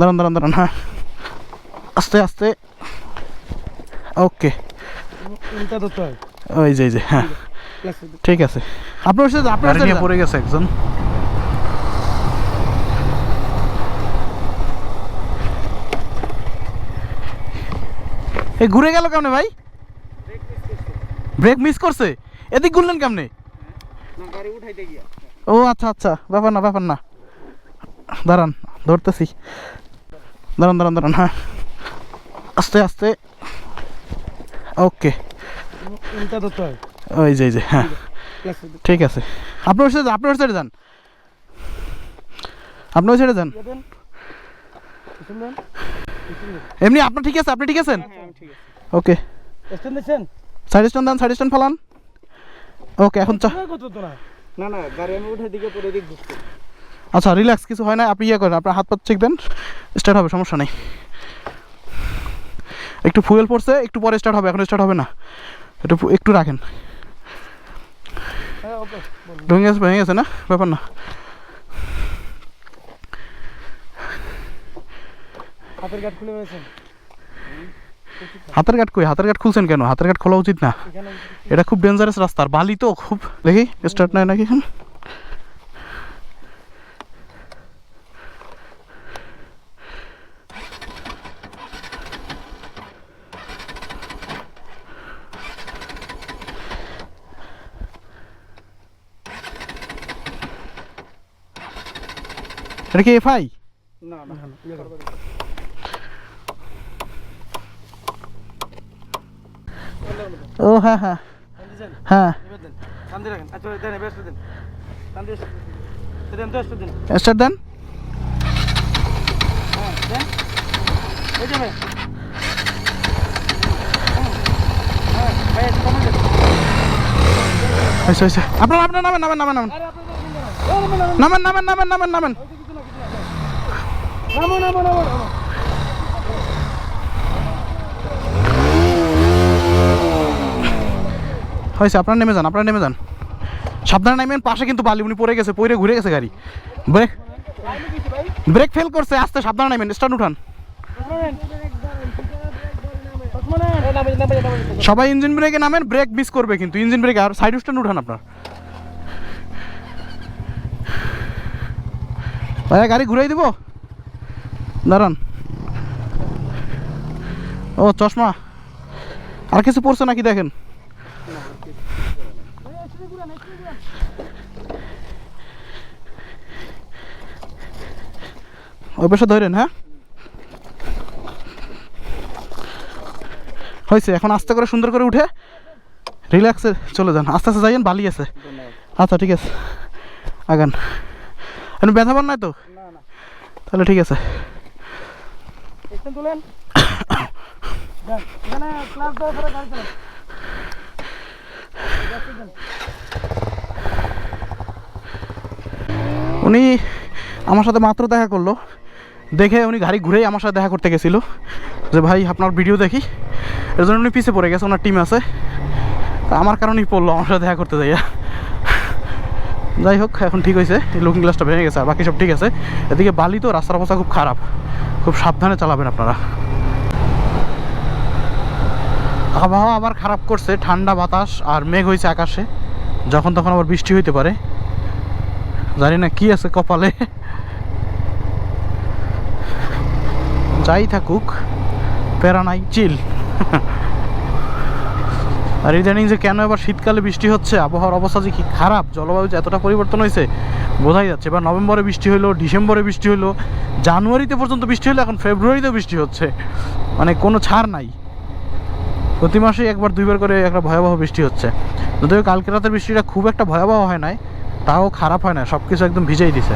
দাঁড়ান দাঁড়ান দাঁড়ান হ্যাঁ। আস্তে আস্তে। ওকে ওই যে যে হ্যাঁ। ঠিক আছে। আপনার সাথে আপনার সাথে পড়ে গেছে একজন। এই ঘুরে গেল কেমনে ভাই? ব্রেক মিস করছে? এদিক ঘুরলেন কেমনে? ও আচ্ছা আচ্ছা। ব্যাপার না ব্যাপার না। দাঁড়ান ধরতেছি। দাঁড়ান দাঁড়ান দাঁড়ান হ্যাঁ। আস্তে আস্তে। ওকে ওই যে যে হ্যাঁ। ঠিক আছে। আপনার সাথে আপনার সাইডে যান। আপনার সাইডে যান। এমনি আপনার ঠিক আছে, আপনি ঠিক আছেন? ওকে সাইড স্ট্যান্ড দেন সাইড স্ট্যান্ড ফালান। ওকে এখন চা না না, গাড়ি আমি উঠে দিকে পরে দিক আচ্ছা রিল্যাক্স কিছু হয় না আপনি ইয়ে করেন আপনার হাত পাত চেক দেন স্টার্ট হবে সমস্যা নেই। একটু ফুয়েল পড়ছে একটু পরে স্টার্ট হবে এখন স্টার্ট হবে না। একটু একটু রাখেন। হ্যাঁ ভেঙে গেছে ভেঙে গেছে না? ব্যাপার না। হাতের গাট খুলে ফেলেছেন? হাতের কাট কই? হাতের কাট খুলছেন কেন? হাতের কাট খোলা উচিত না। এটা খুব ডেঞ্জারাস রাস্তা। আর বালি তো খুব। দেখি স্টার্ট নাই নাকি এখন? এটা কি এফআই না। ও হ্যাঁ হ্যাঁ? হ্যাঁ। দেন। আচ্ছা, দেন হ্যাঁ, আপনার আপনার নামেন নামেন নামেন নামেন। আপনার নামেন নামেন নামেন নামেন নামেন ওই যে কিছু না, কিছু না, নামো, নামো। হয়েছে আপনার নেমে যান আপনার নেমে যান সাবধানে নামেন পাশে কিন্তু বালি উনি পড়ে গেছে পড়ে ঘুরে গেছে গাড়ি ব্রেক ভাই। ব্রেক ফেল করছে আস্তে সাবধানে নামেন স্টার্ট উঠান। সবাই ইঞ্জিন ব্রেকে নামেন ব্রেক মিস করবে কিন্তু ইঞ্জিন ব্রেক আর সাইড স্ট্যান্ড উঠান আপনার ভাইয়া গাড়ি ঘুরাই দিব দাঁড়ান। ও চশমা। আর কিছু পড়ছে নাকি দেখেন? ওই পাশে ধরেন হ্যাঁ? হয়েছে এখন আস্তে করে সুন্দর করে উঠে রিল্যাক্সে চলে যান। আস্তে আস্তে যাইয়েন বালি আছে। আচ্ছা ঠিক আছে। আগান। এখন ব্যথা পান নাই তো। তাহলে ঠিক আছে। তুলেন। এখানে ক্লাস দেওয়ার পরে গাড়ি চালান। উনি আমার সাথে মাত্র দেখা করল। দেখে উনি গাড়ি ঘুরেই আমার সাথে দেখা করতে গেছিল। যে ভাই আপনার ভিডিও দেখি। এর জন্য উনি পিছিয়ে পড়ে গেছে ওনার টিম আছে। তা আমার কারণেই পড়ল আমার সাথে দেখা করতে যাইয়া। যাই হোক, এখন ঠিক হয়েছে। লুকিং গ্লাসটা ভেঙে গেছে, আর বাকি সব ঠিক আছে। এদিকে বালি তো রাস্তার অবস্থা খুব খারাপ। খুব সাবধানে চালাবেন আপনারা। আবহাওয়া আবার খারাপ করছে, ঠান্ডা বাতাস আর মেঘ হয়েছে আকাশে, যখন তখন আবার বৃষ্টি হইতে পারে। জানি না কি আছে কপালে। যাই থাকুক, প্যারা নাই চিল আর ইদানিং যে কেন এবার শীতকালে বৃষ্টি হচ্ছে? আবহাওয়ার অবস্থা যে কি খারাপ? জলবায়ু যে এতটা পরিবর্তন হয়েছে, বোঝাই যাচ্ছে। এবার নভেম্বরে বৃষ্টি হলো, ডিসেম্বরে বৃষ্টি হলো, জানুয়ারিতে পর্যন্ত বৃষ্টি হলো, এখন ফেব্রুয়ারিতেও বৃষ্টি হচ্ছে। মানে কোনো ছাড় নাই। প্রতি মাসেই একবার, দুইবার করে একটা ভয়াবহ বৃষ্টি হচ্ছে। যদিও কালকে রাতের বৃষ্টিটা খুব একটা ভয়াবহ হয় নাই, তাও খারাপ হয় না সব কিছু একদম ভিজেই দিছে।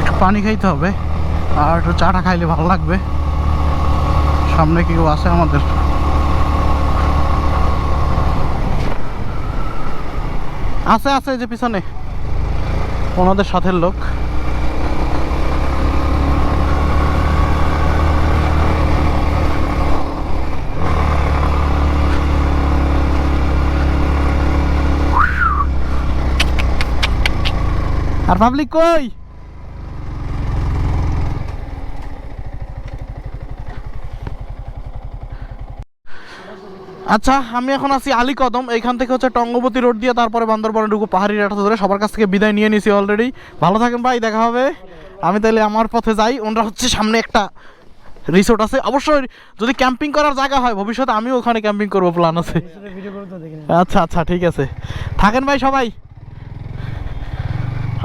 একটু পানি খাইতে হবে, আর একটু চাটা খাইলে ভালো লাগবে। সামনে কেউ আছে আমাদের? আছে আছে যে পিছনে। ওনাদের সাথের লোক। আর পাবলিক কই? আচ্ছা আমি এখন আছি আলী কদম। এইখান থেকে হচ্ছে টঙ্গবতী রোড দিয়ে তারপরে বান্দরবনে ঢুকু পাহাড়ি রাস্তা ধরে। সবার কাছ থেকে বিদায় নিয়ে নিছি অলরেডি ভালো থাকেন ভাই, দেখা হবে। আমি তাহলে আমার পথে যাই। ওনারা হচ্ছে সামনে একটা রিসোর্ট আছে। অবশ্যই যদি ক্যাম্পিং করার জায়গা হয়, ভবিষ্যতে আমিও ওখানে ক্যাম্পিং করব প্ল্যান আছে। আচ্ছা আচ্ছা ঠিক আছে। থাকেন ভাই সবাই।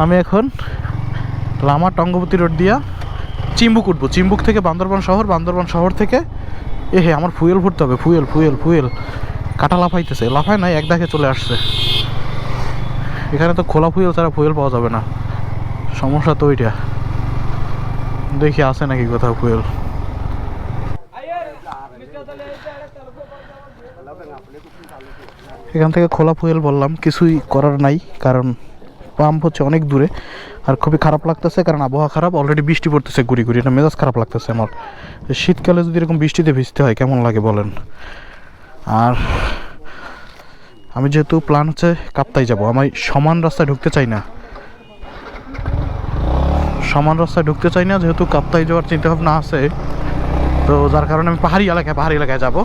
আমি এখন লামা টঙ্গবতী রোড দিয়া চিম্বুক উঠবো। চিম্বুক থেকে বান্দরবান শহর বান্দরবান শহর থেকে এ হে, আমার ফুয়েল ভরতে হবে, ফুয়েল ফুয়েল ফুয়েল। কাটা লাফাইতেছে, লাফায় নাই, এক দাগে চলে আসছে। এখানে তো খোলা ফুয়েল ছাড়া ফুয়েল পাওয়া যাবে না। সমস্যা তো ওইটা। দেখি আছে নাকি কোথাও ফুয়েল। এখান থেকে খোলা ফুয়েল বললাম, কিছুই করার নাই, কারণ পাম্প হচ্ছে অনেক দূরে আর খুবই খারাপ লাগতেছে, কারণ আবহাওয়া খারাপ অলরেডি বৃষ্টি পড়তেছে গুড়ি গুড়ি, এটা মেজাজ খারাপ লাগতেছে আমার। শীতকালে যদি এরকম বৃষ্টিতে ভিজতে হয়, কেমন লাগে বলেন? আর আমি যেহেতু প্ল্যান হচ্ছে কাপ্তাই যাব, আমি সমান রাস্তায় ঢুকতে চাই না। সমান রাস্তায় ঢুকতে চাই না, যেহেতু কাপ্তাই যাওয়ার চিন্তা ভাবনা আছে, তো যার কারণে আমি পাহাড়ি এলাকায় পাহাড়ি এলাকায় যাব।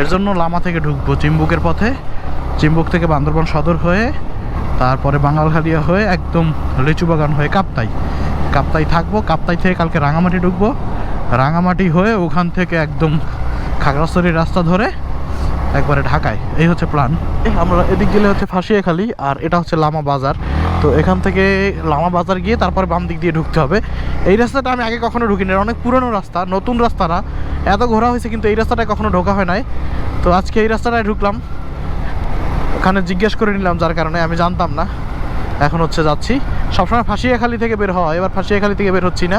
এর জন্য লামা থেকে ঢুকবো চিম্বুকের পথে। চিম্বুক থেকে বান্দরবান সদর হয়ে তারপরে বাঙালখালিয়া হয়ে একদম লিচু বাগান হয়ে কাপ্তাই। কাপ্তাই থাকব, কাপ্তাই থেকে কালকে রাঙামাটি ঢুকবো। রাঙামাটি হয়ে ওখান থেকে একদম খাগড়াছড়ির রাস্তা ধরে একবারে ঢাকায়। এই হচ্ছে প্ল্যান আমরা এদিক গেলে হচ্ছে ফাঁসিয়াখালি আর এটা হচ্ছে লামা বাজার। তো এখান থেকে লামা বাজার গিয়ে তারপরে বাম দিক দিয়ে ঢুকতে হবে। এই রাস্তাটা আমি আগে কখনো ঢুকিনি অনেক পুরনো রাস্তা, নতুন রাস্তা না। এত ঘোরা হয়েছে কিন্তু এই রাস্তাটায় কখনো ঢোকা হয় নাই। তো আজকে এই রাস্তাটায় ঢুকলাম। ওখানে জিজ্ঞেস করে নিলাম যার কারণে, আমি জানতাম না। এখন হচ্ছে যাচ্ছি। সবসময় ফাঁসিয়াখালি থেকে বের হওয়া, এবার ফাঁসিয়াখালি থেকে বের হচ্ছি না।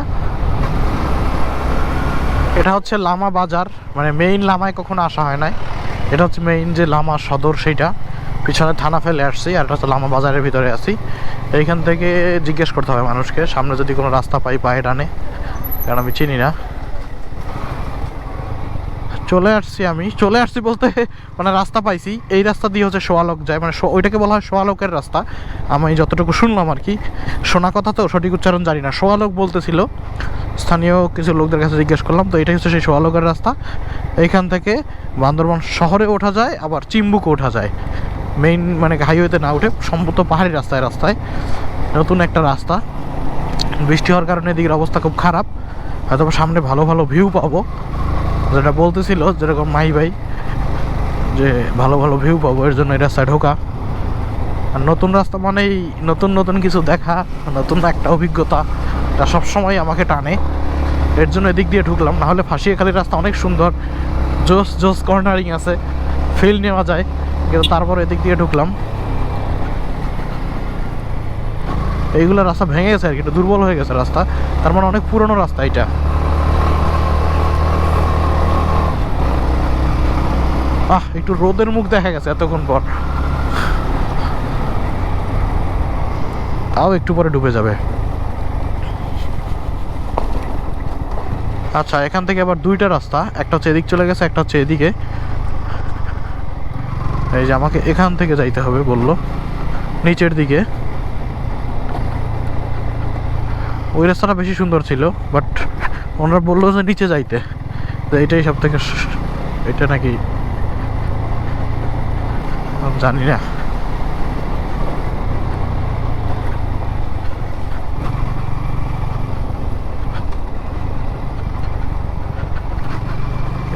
এটা হচ্ছে লামা বাজার মানে মেইন লামায় কখনো আসা হয় নাই। এটা হচ্ছে মেইন যে লামা সদর, সেইটা। পিছনে থানা ফেলে আসছি, আর এটা হচ্ছে লামা বাজারের ভিতরে আছি। এইখান থেকে জিজ্ঞেস করতে হবে মানুষকে, সামনে যদি কোনো রাস্তা পাই পায়ে ডানে কারণ আমি চিনি না। চলে আসছি আমি। চলে আসছি বলতে মানে রাস্তা পাইছি। এই রাস্তা দিয়ে হচ্ছে সোয়ালক যায়। মানে ওইটাকে বলা হয় সোয়ালকের রাস্তা। আমি যতটুকু শুনলাম আর কি। শোনা কথা তো, সঠিক উচ্চারণ জানি না। সোয়ালক বলতেছিল। স্থানীয় কিছু লোকদের কাছে জিজ্ঞেস করলাম, তো এটাই হচ্ছে সেই সোয়ালকের রাস্তা। এইখান থেকে বান্দরবান শহরে ওঠা যায়, আবার চিম্বুকে ওঠা যায়। মেইন মানে হাইওয়েতে না উঠে, সম্ভবত পাহাড়ি রাস্তায় রাস্তায়। নতুন একটা রাস্তা। বৃষ্টি হওয়ার কারণে এদিকের অবস্থা খুব খারাপ। হয়তো সামনে ভালো ভালো ভিউ পাবো। যেটা বলতেছিল যেরকম মাই ভাই, যে ভালো ভালো ভিউ পাবো, এর জন্য এই রাস্তায় ঢোকা আর নতুন রাস্তা মানেই নতুন নতুন কিছু দেখা, নতুন একটা অভিজ্ঞতা, এটা সবসময় আমাকে টানে। এর জন্য এদিক দিয়ে ঢুকলাম নাহলে ফাঁসিয়াখালির রাস্তা অনেক সুন্দর, জোস জোস কর্নারিং আছে ফিল নেওয়া যায়, কিন্তু তারপর এদিক দিয়ে ঢুকলাম। এইগুলো রাস্তা ভেঙে গেছে আর কি দুর্বল হয়ে গেছে রাস্তা। তার মানে অনেক পুরনো রাস্তা এটা। আহ, একটু রোদের মুখ দেখা গেছে এতক্ষণ পর। তাও একটু পরে ডুবে যাবে। আচ্ছা এখান থেকে আবার দুইটা রাস্তা, একটা হচ্ছে এদিক চলে গেছে, একটা হচ্ছে এদিকে। এই যে আমাকে এখান থেকে যাইতে হবে বলল, নিচের দিকে। ওই রাস্তাটা বেশি সুন্দর ছিল বাট ওনারা বলল যে নিচে যাইতে। এটাই সব থেকে এটা নাকি জানি না।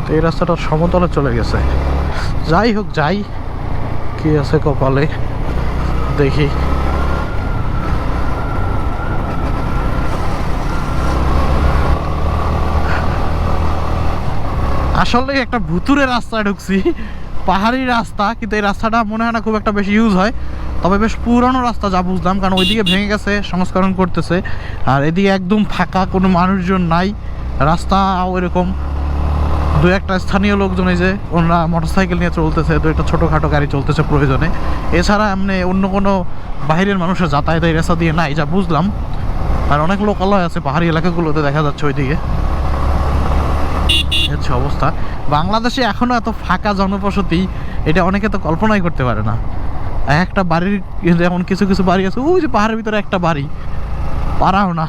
এই রাস্তাটা সমতলে চলে গেছে। যাই হোক, যাই। কি আছে কপালে? দেখি। আসলে একটা ভুতুরে রাস্তায় ঢুকছি। পাহাড়ি রাস্তা, কিন্তু এই রাস্তাটা মনে হয় না খুব একটা বেশি ইউজ হয়। তবে বেশ পুরনো রাস্তা যা বুঝলাম, কারণ ওইদিকে ভেঙে গেছে, সংস্করণ করতেছে। আর এদিকে একদম ফাঁকা, কোনো মানুষজন নাই। রাস্তা ওইরকম দু একটা স্থানীয় লোকজন এই যে ওনারা মোটরসাইকেল নিয়ে চলতেছে, দু একটা ছোটোখাটো গাড়ি চলতেছে প্রয়োজনে। এছাড়া এমনি অন্য কোনো বাইরের মানুষের যাতায়াত এই রাস্তা দিয়ে নাই, যা বুঝলাম। আর অনেক লোকালয় আছে পাহাড়ি এলাকাগুলোতে, দেখা যাচ্ছে ওইদিকে। হচ্ছে অবস্থা। বাংলাদেশে এখনও এত ফাঁকা জনবসতি, এটা অনেকে তো কল্পনাই করতে পারে না। একটা বাড়ির যেমন কিছু কিছু বাড়ি আছে, ওই যে পাহাড়ের ভিতরে একটা বাড়ি। পারাও না।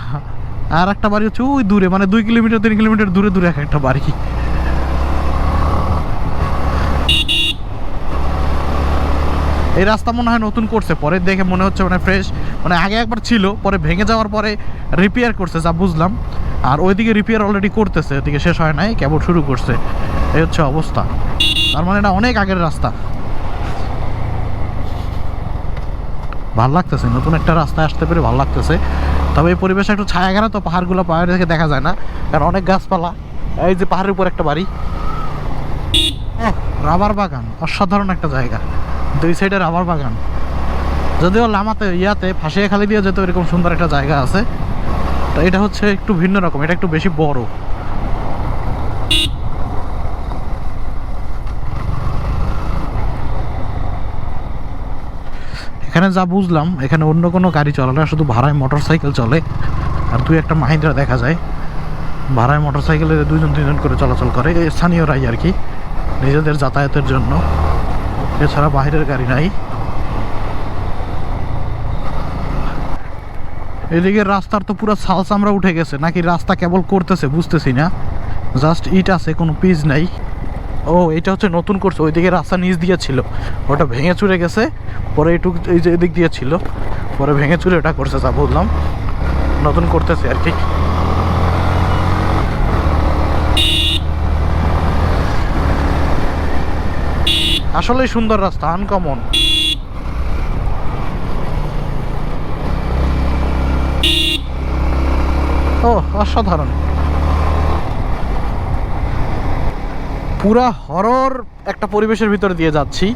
আর একটা বাড়ি হচ্ছে ওই দূরে মানে দুই কিলোমিটার, তিন কিলোমিটার দূরে দূরে এক একটা বাড়ি। এই রাস্তা মনে হয় নতুন করছে, পরে দেখে মনে হচ্ছে মানে ফ্রেশ মানে আগে একবার ছিল, পরে ভেঙে যাওয়ার পরে রিপেয়ার করছে, যা বুঝলাম। আর ওইদিকে রিপেয়ার অলরেডি করতেছে ওইদিকে শেষ হয় নাই কেবল শুরু করছে। এই হচ্ছে অবস্থা। তার মানে এটা অনেক আগের রাস্তা। ভালো লাগতেছে, নতুন একটা রাস্তায় আসতে পেরে ভালো লাগতেছে। তবে এই পরিবেশে একটু ছায়া গেলে তো পাহাড়গুলো পাহাড় থেকে দেখা যায় না। কারণ অনেক গাছপালা, এই যে পাহাড়ের উপর একটা বাড়ি। রাবার বাগান, অসাধারণ একটা জায়গা। দুই সাইডে রাবার বাগান। যদিও লামাতে, ইয়াতে ফাঁসিয়ে খালি দিয়ে যেত এরকম সুন্দর একটা জায়গা আছে তো এটা হচ্ছে একটু ভিন্ন রকম, এটা একটু বেশি বড়। এখানে যা বুঝলাম, এখানে অন্য কোনো গাড়ি চলে না, শুধু ভাড়ায় মোটর সাইকেল চলে। আর দুই একটা মাহিন্দ্রা দেখা যায়। ভাড়ায় মোটর সাইকেলে দুজন দুজন করে চলাচল করে স্থানীয়রাই আর কি, নিজেদের যাতায়াতের জন্য। এছাড়া বাইরের গাড়ি নাই। এদিকে রাস্তার তো পুরো ছাল চামড়া উঠে গেছে। নাকি রাস্তা কেবল করতেছে, বুঝতেছি না। জাস্ট ইট আছে, কোনো পিচ নাই। ও, এটা হচ্ছে নতুন করছে, ওইদিকে রাস্তা নিচ দিয়ে ছিল। ওটা ভেঙে চুরে গেছে, পরে এটুক এই যে এদিক দিয়ে ছিল। পরে ভেঙে চুরে ওটা করছে, যা বললাম। নতুন করতেছে আর কি। আসলেই সুন্দর রাস্তা আনকমন ও, অসাধারণ। পুরা হরর একটা পরিবেশের ভিতরে দিয়ে যাচ্ছি।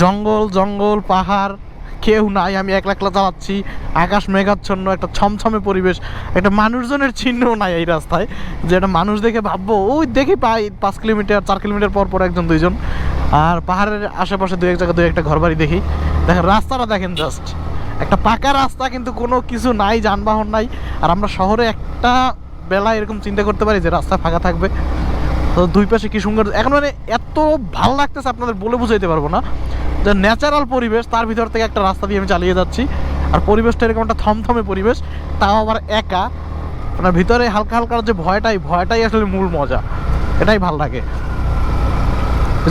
জঙ্গল জঙ্গল, পাহাড়, কেউ নাই, আমি একলা একলা চালাচ্ছি। আকাশ মেঘাচ্ছন্ন, একটা ছমছমে পরিবেশ। একটা মানুষজনের চিহ্নও নাই এই রাস্তায়। যে একটা মানুষ দেখে ভাববো, ওই দেখি পাই, পাঁচ কিলোমিটার, চার কিলোমিটার পর পর একজন, দুইজন। আর পাহাড়ের আশেপাশে দু এক জায়গায় দু একটা ঘরবাড়ি দেখি। দেখেন, রাস্তাটা দেখেন জাস্ট একটা পাকা রাস্তা কিন্তু কোনো কিছু নাই, যানবাহন নাই। আর আমরা শহরে একটা বেলা এরকম চিন্তা করতে পারি যে রাস্তা ফাঁকা থাকবে। তো দুই পাশে কি সুন্দর, এখন মানে এত ভালো লাগতেছে আপনাদের বলে বুঝাইতে পারব না। যে ন্যাচারাল পরিবেশ, তার ভিতর থেকে একটা রাস্তা দিয়ে আমি চালিয়ে যাচ্ছি। আর পরিবেশটা এরকম একটা থমথমে পরিবেশ, তাও আবার একা। আপনার ভিতরে হালকা হালকা যে ভয়টাই ভয়টাই আসলে মূল মজা। এটাই ভালো লাগে।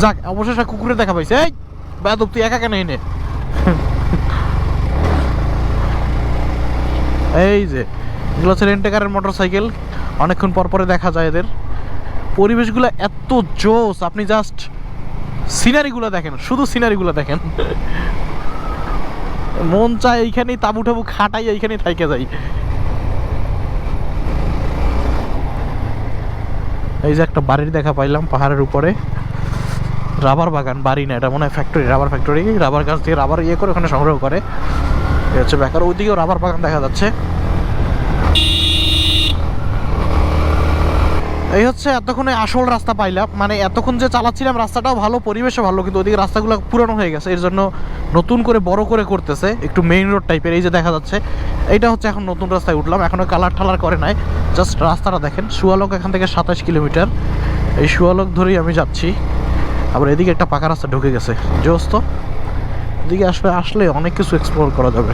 যাক, অবশেষে কুকুরে দেখা পাইছে। এই বেদব তুই একা কেন এনে? এই যে, এগুলো হচ্ছে রেন্টেকারের মোটর সাইকেল অনেকক্ষণ পর পরে দেখা যায় এদের। পরিবেশগুলো এত জোস, আপনি জাস্ট সিনারিগুলো দেখেন, শুধু সিনারিগুলো দেখেন। মন চায় এইখানেই তাবু টাবু খাটাই, এইখানেই থাইকে যাই। এই যে একটা বাড়ির দেখা পাইলাম পাহাড়ের উপরে। রাবার বাগান, বাড়ি না, এটা মনে হয় ফ্যাক্টরি রাবার ফ্যাক্টরি রাবার গাছ দিয়ে রাবার ইয়ে করে ওখানে সংগ্রহ করে। হচ্ছে বেকার। ওইদিকেও রাবার বাগান দেখা যাচ্ছে। এই হচ্ছে এতক্ষণে আসল রাস্তা পাইলাম। মানে এতক্ষণ যে চালাচ্ছিলাম, রাস্তাটাও ভালো, পরিবেশও ভালো, কিন্তু ওদিকে রাস্তাগুলো পুরানো হয়ে গেছে। এর জন্য নতুন করে বড় করে করতেছে, একটু মেইন রোড টাইপের এই যে দেখা যাচ্ছে। এইটা হচ্ছে এখন নতুন রাস্তায় উঠলাম। এখনও কালার ঠালার করে নাই। জাস্ট রাস্তাটা দেখেন সুয়ালক এখান থেকে সাতাশ কিলোমিটার। এই সুয়ালক ধরেই আমি যাচ্ছি। আবার এদিকে একটা পাকা রাস্তা ঢুকে গেছে। জোস তো। এদিকে আসলে আসলে অনেক কিছু এক্সপ্লোর করা যাবে।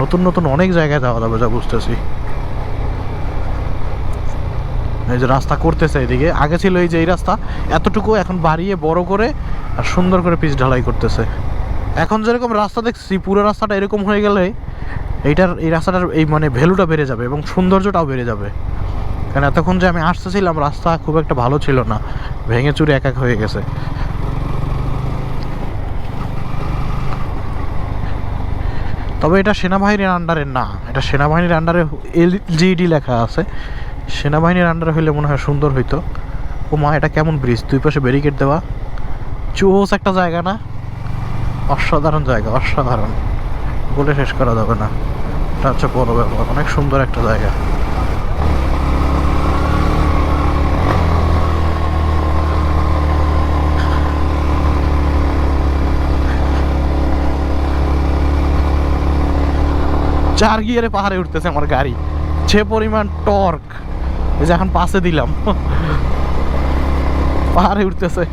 নতুন নতুন অনেক জায়গায় যাওয়া যাবে, যা বুঝতেছি। এই যে রাস্তা করতেছে এদিকে। আগে ছিল এই যে এই রাস্তা, এতটুকু এখন বাড়িয়ে বড় করে আর সুন্দর করে পিচ ঢালাই করতেছে। এখন যেরকম রাস্তা দেখছি পুরো রাস্তাটা এরকম হয়ে গেলে এইটার, এই রাস্তাটার এই মানে ভ্যালুটা বেড়ে যাবে এবং সৌন্দর্যটাও বেড়ে যাবে। কারণ এতক্ষণ যে আমি আসতেছিলাম, রাস্তা খুব একটা ভালো ছিল না। ভেঙে চুরে এক এক হয়ে গেছে। তবে এটা সেনাবাহিনীর আন্ডারে না। এটা সেনাবাহিনীর আন্ডারে এলজিডি লেখা আছে। সেনাবাহিনীর আন্ডারে হইলে মনে হয় সুন্দর হইতো। ও মা, এটা কেমন ব্রিজ দুই পাশে ব্যারিকেড দেওয়া। চোস একটা জায়গা না? অসাধারণ জায়গা, অসাধারণ। বলে শেষ করা যাবে না। এটা হচ্ছে বড় ব্যাপার। অনেক সুন্দর একটা জায়গা। চার গিয়ারে পাহাড়ে উঠতেছে আমার গাড়ি। যে পরিমাণ টর্ক যে এখন পাশে দিলাম। পাহাড়ে উঠতেছে।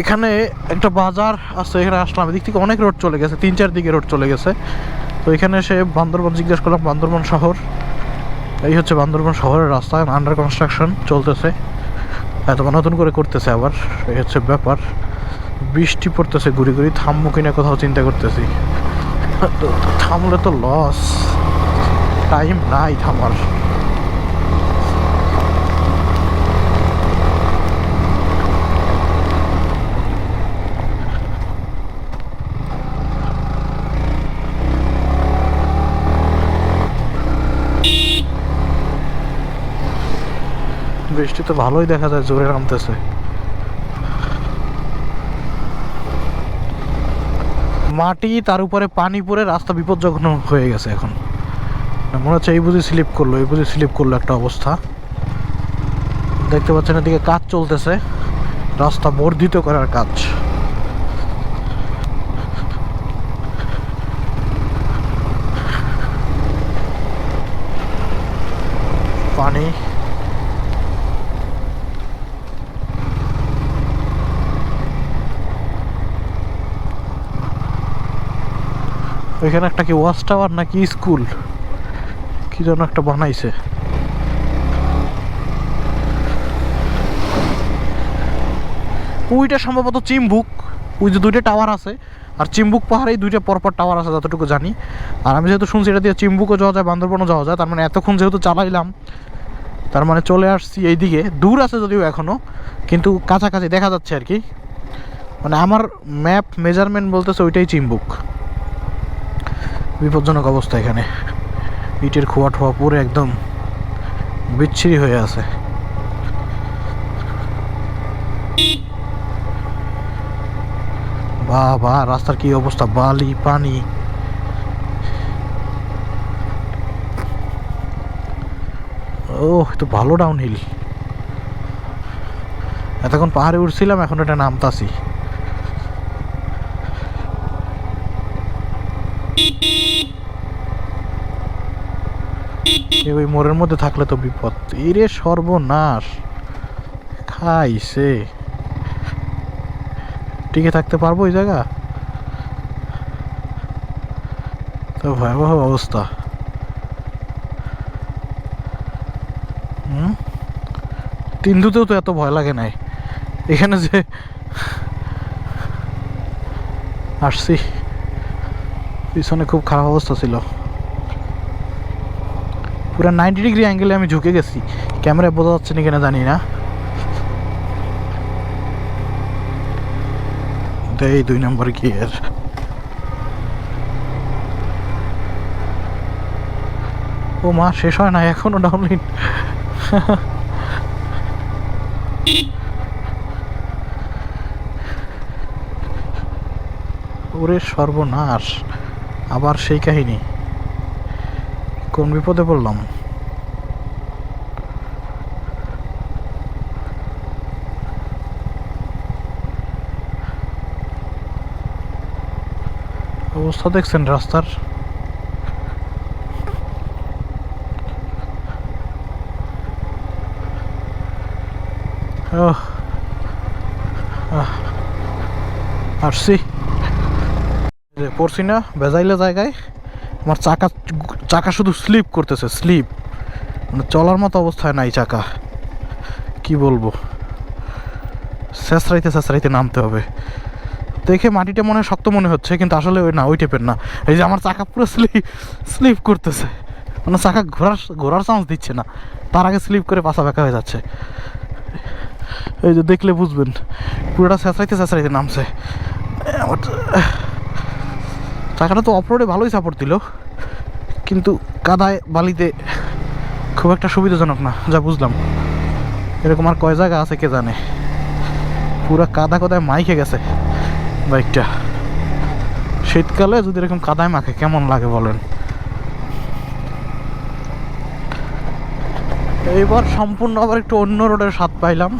এখানে একটা বাজার আছে, এখানে আসলাম। এদিক থেকে অনেক রোড চলে গেছে, তিন চার দিকে রোড চলে গেছে। তো এখানে এসে বান্দরবন জিজ্ঞেস করলাম, বান্দরবন শহর। এই হচ্ছে বান্দরবন শহরের রাস্তা আন্ডার কনস্ট্রাকশন চলতেছে। এত নতুন করে করতেছে আবার, এই হচ্ছে ব্যাপার। বৃষ্টি পড়তেছে ঘুরি ঘুরি থামবো কিনা কোথাও চিন্তা করতেছি। থামলে তো লস টাইম নাই থামার। বৃষ্টি তো ভালোই দেখা যায়, জোরে নামতেছে। মাটি তার উপরে পানি পড়ে রাস্তা বিপজ্জনক হয়ে গেছে এখন। মনে হচ্ছে এই বুঝি স্লিপ করল, এই বুঝি স্লিপ করল একটা অবস্থা। দেখতে পাচ্ছেন এদিকে কাজ চলতেছে, রাস্তা বর্ধিত করার কাজ পানি ওইখানে একটা কি ওয়াচ টাওয়ার নাকি স্কুল কি যেন একটা বানাইছে। ওইটা সম্ভবত চিম্বুক। ওই যে দুইটা টাওয়ার আছে, আর চিম্বুক পাহাড়েই দুইটা পরপর টাওয়ার আছে, যতটুকু জানি। আর আমি যেহেতু শুনছি এটা দিয়ে চিম্বুকও যাওয়া যায়, বান্দরবনও যাওয়া যায়, তার মানে এতক্ষণ যেহেতু চালাইলাম, তার মানে চলে আসছি এইদিকে। দূর আছে যদিও এখনও কিন্তু কাছাকাছি দেখা যাচ্ছে আর কি। মানে আমার ম্যাপ মেজারমেন্ট বলতেছে ওইটাই চিম্বুক। বিপজ্জনক অবস্থা এখানে। ইটের খোয়া ঠোয়া পুরো একদম বিচ্ছিরি হয়ে আছে। বাহ রাস্তার কি অবস্থা? বালি, পানি। ও তো ভালো ডাউন হিল এতক্ষণ পাহাড়ে উঠছিলাম এখন এটা নামতাছি। কেউ ওই মোড়ের মধ্যে থাকলে তো বিপদ। এরে সর্বনাশ। খাইছে টিকে থাকতে পারব ওই জায়গা? তো ভয়াবহ অবস্থা। হুম? তিন্দুতেও তো এত ভয় লাগে নাই। এখানে যে আসছি, পিছনে খুব খারাপ অবস্থা ছিল। পুরো নাইনটি ডিগ্রি অ্যাঙ্গেলে আমি ঝুঁকে গেছি। ক্যামেরায় বোঝা যাচ্ছে না কিনা জানি না। এই দুই নম্বর গিয়ার। ও মা, শেষ হয় না এখনও ডাউনলিন ওরে সর্বনাশ, আবার সেই কাহিনী। কোন বিপদে পড়লাম? অবস্থা দেখছেন রাস্তার? আসছি। পড়ছি না বেজাইলে জায়গায়। আমার চাকা চাকা শুধু স্লিপ করতেছে, স্লিপ। মানে চলার মতো অবস্থায় নাই চাকা। কি বলব? শেষরাইতে শেষরাইতে নামতে হবে। দেখে মাটিটা মনে শক্ত মনে হচ্ছে, কিন্তু আসলে ওই না, ওই টাইপের না। এই যে আমার চাকা পুরো স্লিপ স্লিপ করতেছে। মানে চাকা ঘোরার ঘোরার চান্স দিচ্ছে না। তার আগে স্লিপ করে পাশা ব্যাকা হয়ে যাচ্ছে। এই যে দেখলে বুঝবেন, পুরোটা শেষরাইতে শেষরাইতে নামছে। চাকাটা তো অফরোডে ভালোই সাপোর্ট দিল। কিন্তু কাদায় বালিতে খুব একটা সুবিধাজনক না, যা বুঝলাম। এরকম আর কয় জায়গা আছে কে জানে? পুরো কাদা কাদায় মাইকে গেছে বাইকটা। শীতকালে যদি এরকম কাদায় মাখে, কেমন লাগে বলেন? এবার সম্পূর্ণ আবার একটু অন্য রোডের স্বাদ পাইলাম।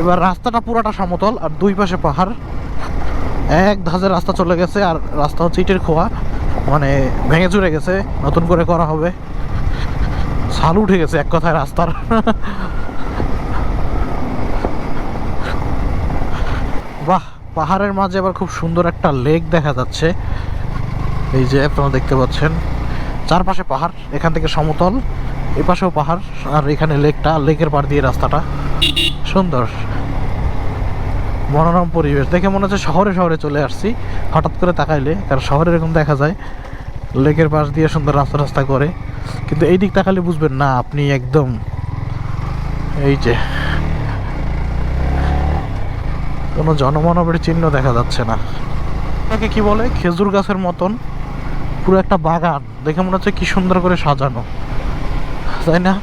এবার রাস্তাটা পুরাটা সমতল আর দুই পাশে পাহাড়। এক ধাজে রাস্তা চলে গেছে আর রাস্তা হচ্ছে ইটের খোয়া। মানে ভেঙে চুরে গেছে, নতুন করে করা হবে। সাল উঠে গেছে এক কথায় রাস্তার। বাহ, পাহাড়ের মাঝে আবার খুব সুন্দর একটা লেক দেখা যাচ্ছে। এই যে আপনারা দেখতে পাচ্ছেন, চারপাশে পাহাড়, এখান থেকে সমতল, এপাশেও পাহাড়, আর এখানে লেকটা লেকের পাড় দিয়ে রাস্তাটা। সুন্দর। মনোরম পরিবেশ। দেখে মনে হচ্ছে শহরে শহরে চলে আসছি। হঠাৎ করে তাকাইলে, কারণ শহরে এরকম দেখা যায়, লেকের পাশ দিয়ে সুন্দর রাস্তা রাস্তা করে। কিন্তু এই দিক তাকালে বুঝবেন, না, আপনি একদম এই যে কোনো জনমানবের চিহ্ন দেখা যাচ্ছে না। এটাকে কি বলে? খেজুর গাছের মতন পুরো একটা বাগান। দেখে মনে হচ্ছে কি সুন্দর করে সাজানো। তাই না?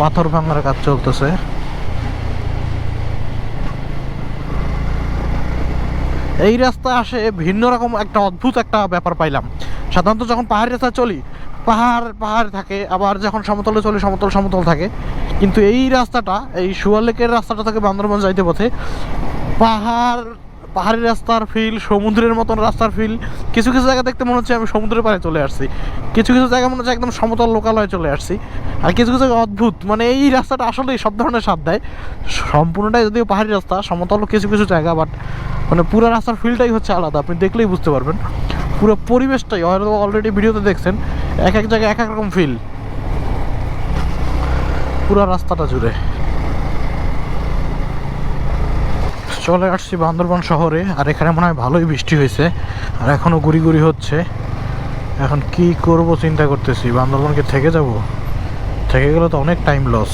পাথর ভাঙার কাজ চলতেছে। এই রাস্তা আসে ভিন্ন রকম একটা অদ্ভুত একটা ব্যাপার পাইলাম। সাধারণত যখন পাহাড়ি রাস্তায় চলি, পাহাড় পাহাড় থাকে, আবার যখন সমতলে চলি, সমতল সমতল থাকে। কিন্তু এই রাস্তাটা, এই সুয়ালেকের রাস্তাটা থেকে বান্দরবান যাইতে পথে পাহাড় পাহাড়ি রাস্তার ফিল সমুদ্রের মতন রাস্তার ফিল কিছু কিছু জায়গা দেখতে মনে হচ্ছে আমি সমুদ্রের পাড়ে চলে আসছি। কিছু কিছু জায়গা মনে হচ্ছে একদম সমতল লোকালয়ে চলে আসছি। আর কিছু কিছু অদ্ভুত মানে এই রাস্তাটা আসলেই সব ধরনের স্বাদ দেয়। সম্পূর্ণটাই যদিও পাহাড়ি রাস্তা, সমতল কিছু কিছু জায়গা বাট মানে পুরো রাস্তার ফিলটাই হচ্ছে আলাদা, আপনি দেখলেই বুঝতে পারবেন। পুরো পরিবেশটাই, হয়তো অলরেডি ভিডিওতে দেখছেন, এক এক জায়গায় এক এক রকম ফিল পুরো রাস্তাটা জুড়ে। চলে আসছি বান্দরবান শহরে, আর এখানে মনে হয় ভালোই বৃষ্টি হয়েছে, আর এখনও গুড়ি গুড়ি হচ্ছে। এখন কি করব চিন্তা করতেছি, বান্দরবানকে থেকে যাব? থেকে গেলে তো অনেক টাইম লস